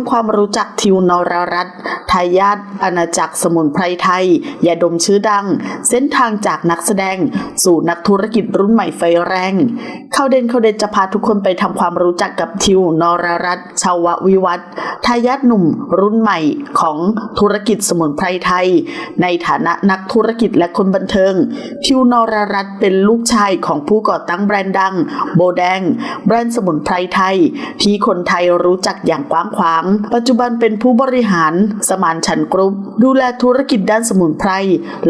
ำความรู้จักทิวนรรัตน์ทายาทอาณาจักรสมุนไพรไทยยาดมชื่อดัง เส้นทางจากนักแสดง สู่นักธุรกิจรุ่นใหม่ไฟแรงเข้าเด่นเข้าเด่นจะพาทุกคนไปทำความรู้จักกับทิวนรรัตน์ชาววิวัฒน์ทายาทหนุ่มรุ่นใหม่ของธุรกิจสมุนไพรไทย ในฐานะนักธุรกิจและคนบันเทิง ทิวนรรัตน์เป็นลูกชายของผู้ก่อตั้งแบรนด์ดัง โบแดง แบรนด์สมุนไพรไทย ที่คนไทยรู้จักอย่างกว้างขวางปัจจุบันเป็นผู้บริหารสมานฉันท์กรุ๊ป ดูแลธุรกิจด้านสมุนไพร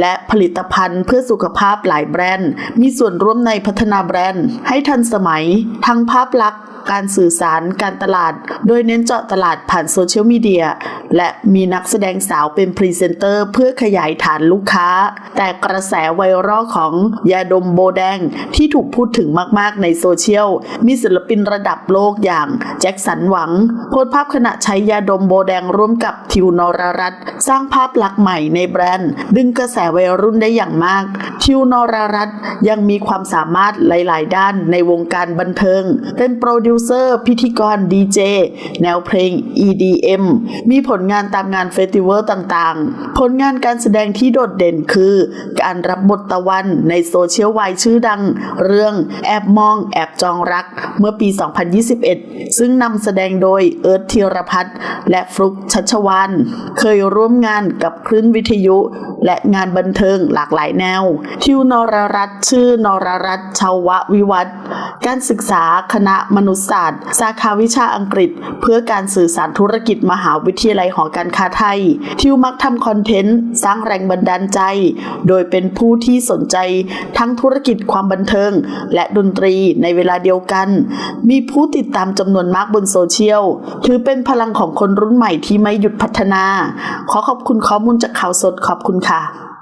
และผลิตภัณฑ์เพื่อสุขภาพหลายแบรนด์ มีส่วนร่วมในพัฒนาแบรนด์ให้ทันสมัย ทั้งภาพลักษณ์ การสื่อสารการตลาด โดยเน้นเจาะตลาดผ่านโซเชียลมีเดีย และมีนักแสดงสาวเป็นพรีเซนเตอร์เพื่อขยายฐานลูกค้า แต่กระแสไวรัลของยาดมโบแดงที่ถูกพูดถึงมาก ๆ ในโซเชียล มีศิลปินระดับโลกอย่างแจ็คสันหวัง โพสภาพขณะใช้ยาดมโบแดงร่วมกับทิวนรรัตสร้างภาพลักษณ์ใหม่ในแบรนด์ ดึงกระแสวัยรุ่นได้อย่างมากทิวนรรัตน์ยังมีความสามารถหลาย ๆ ด้านในวงการบันเทิง เป็นโปรดิวเซอร์ พิธีกรดีเจ แนวเพลง EDM มีผลงานตามงานเฟสติวัลต่าง ๆ ผลงานการแสดงที่โดดเด่นคือ การรับบทตะวันในโซเชียลวายชื่อดัง เรื่องแอบมองแอบจองรักเมื่อปี 2021 ซึ่งนำแสดงโดยเอิร์ธธีรพัฒน์และฟลุกชัชวานเคยร่วมงานกับคลื่นวิทยุและงานบันเทิงหลากหลายแนว ทิวนรรัตน์ชื่อนรรัตน์ชาววิวัฒการศึกษาคณะมนุษยศาสตร์ สาขาวิชาอังกฤษ เพื่อการสื่อสารธุรกิจมหาวิทยาลัยหอการค้าไทย ทิวมักทำคอนเทนต์ สร้างแรงบันดาลใจ โดยเป็นผู้ที่สนใจทั้งธุรกิจความบันเทิง และดนตรีในเวลาเดียวกัน มีผู้ติดตามจำนวนมากบนโซเชียล ถือเป็นพลังของคนรุ่นใหม่ที่ไม่หยุดพัฒนา ขอขอบคุณข้อมูลจากข่าวสดขอบคุณค่ะ